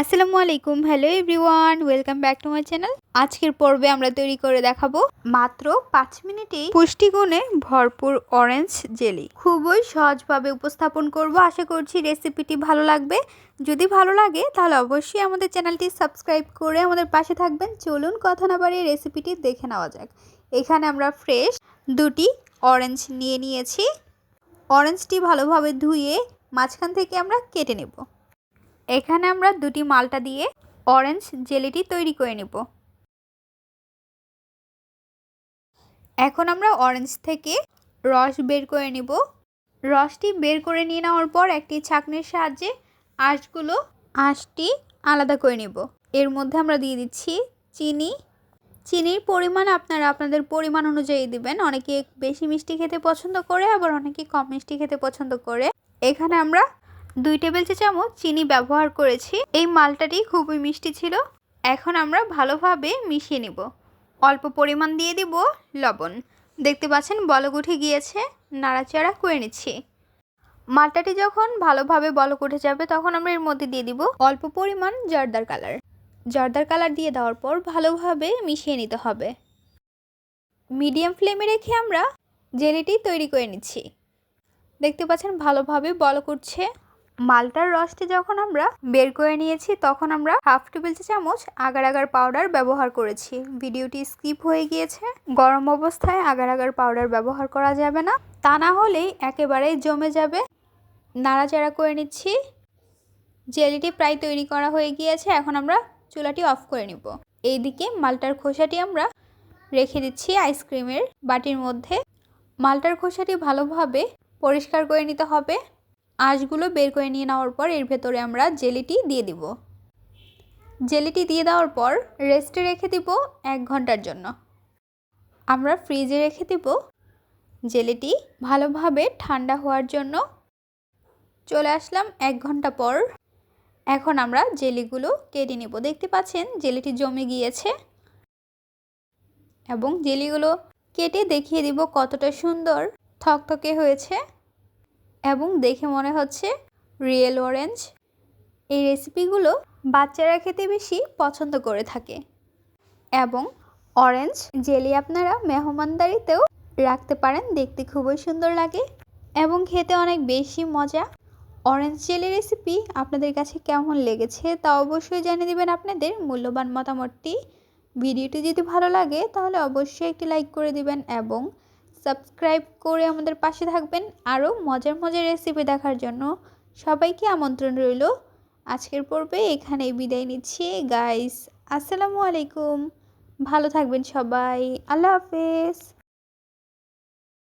আসসালামু আলাইকুম hello everyone welcome back to my channel আজকের পর্বে আমরা তৈরি করে দেখাবো মাত্র পাঁচ মিনিটেই পুষ্টিগুণে ভরপুর অরেঞ্জ জেলি খুবই সহজভাবে উপস্থাপন করব। আশা করছি রেসিপিটি ভালো লাগবে। যদি ভালো লাগে, তাহলে অবশ্যই আমাদের চ্যানেলটি সাবস্ক্রাইব করে আমাদের পাশে থাকবেন। চলুন কথা না বাড়িয়ে রেসিপিটি দেখে নেওয়া যাক। এখানে আমরা ফ্রেশ দুটি অরেঞ্জ নিয়ে নিয়েছি। অরেঞ্জটি ভালোভাবে ধুয়ে মাঝখান থেকে আমরা কেটে নেব। এখানে আমরা দুটি মালটা দিয়ে অরেঞ্জ জেলিটি তৈরি করে নেব। এখন আমরা অরেঞ্জ থেকে রস বের করে নেব। রসটি বের করে নিয়ে নেওয়ার পর একটি ছাঁকনির সাহায্যে আঁশগুলো, আঁশটি আলাদা করে নেব। এর মধ্যে আমরা দিয়ে দিচ্ছি চিনি। চিনির পরিমাণ আপনারা আপনাদের পরিমাণ অনুযায়ী দিবেন। অনেকে বেশি মিষ্টি খেতে পছন্দ করে, আবার অনেকে কম মিষ্টি খেতে পছন্দ করে। এখানে আমরা দুই টেবিল চা চামচ চিনি ব্যবহার করেছি। এই মালটাটি খুবই মিষ্টি ছিল। এখন আমরা ভালোভাবে মিশিয়ে নিব। অল্প পরিমাণ দিয়ে দিব লবণ। দেখতে পাচ্ছেন বলক উঠে গিয়েছে। নাড়াচাড়া করে নিচ্ছি। মালটাটি যখন ভালোভাবে বলক উঠে যাবে, তখন আমরা এর মধ্যে দিয়ে দিব অল্প পরিমাণ জর্দার কালার। জর্দার কালার দিয়ে দেওয়ার পর ভালোভাবে মিশিয়ে নিতে হবে। মিডিয়াম ফ্লেমে রেখে আমরা জেলিটি তৈরি করে নিচ্ছি। দেখতে পাচ্ছেন ভালোভাবে বলক উঠছে। মালটার রসটি যখন আমরা বের করে নিয়েছি, তখন আমরা হাফ টেবিল চামচ আগার আগার পাউডার ব্যবহার করেছি। ভিডিওটি স্কিপ হয়ে গিয়েছে। গরম অবস্থায় আগার আগার পাউডার ব্যবহার করা যাবে না। তা না হলেই একেবারেই জমে যাবে। নাড়াচাড়া করে নিচ্ছি। জেলিটি প্রায় তৈরি করা হয়ে গিয়েছে। এখন আমরা চুলাটি অফ করে নিব। এইদিকে মালটার খোসাটি আমরা রেখে দিচ্ছি আইসক্রিমের বাটির মধ্যে। মালটার খোসাটি ভালোভাবে পরিষ্কার করে নিতে হবে। আঁশগুলো বের করে নিয়ে নেওয়ার পর এর ভেতরে আমরা জেলিটি দিয়ে দিব। জেলিটি দিয়ে দেওয়ার পর রেস্টে রেখে দিব এক ঘণ্টার জন্য। আমরা ফ্রিজে রেখে দিব। জেলিটি ভালোভাবে ঠান্ডা হওয়ার জন্য। চলে আসলাম এক ঘণ্টা পর। এখন আমরা জেলিগুলো কেটে নেব। দেখতে পাচ্ছেন জেলিটি জমে গিয়েছে। এবং জেলিগুলো কেটে দেখিয়ে দিব কতটা সুন্দর থকথকে হয়েছে। এবং দেখে মনে হচ্ছে রিয়েল অরেঞ্জ। এই রেসিপিগুলো বাচ্চারা খেতে বেশি পছন্দ করে থাকে। এবং অরেঞ্জ জেলি আপনারা মেহমানদারিতেও রাখতে পারেন, দেখতে খুবই সুন্দর লাগে। এবং খেতে অনেক বেশি মজা। অরেঞ্জ জেলি রেসিপি আপনাদের কাছে কেমন লেগেছে তা অবশ্যই জানিয়ে দেবেন আপনাদের মূল্যবান মতামতটি। ভিডিওটি যদি ভালো লাগে তাহলে অবশ্যই একটি লাইক করে দিবেন এবং সাবস্ক্রাইব করে আমাদের পাশে থাকবেন। আরও মজার মজার রেসিপি দেখার জন্য সবাইকে আমন্ত্রণ রইল। আজকের পর্বে এখানেই বিদায় নিচ্ছি। গাইস আসসালামু আলাইকুম। ভালো থাকবেন সবাই। আল্লাহ হাফেজ।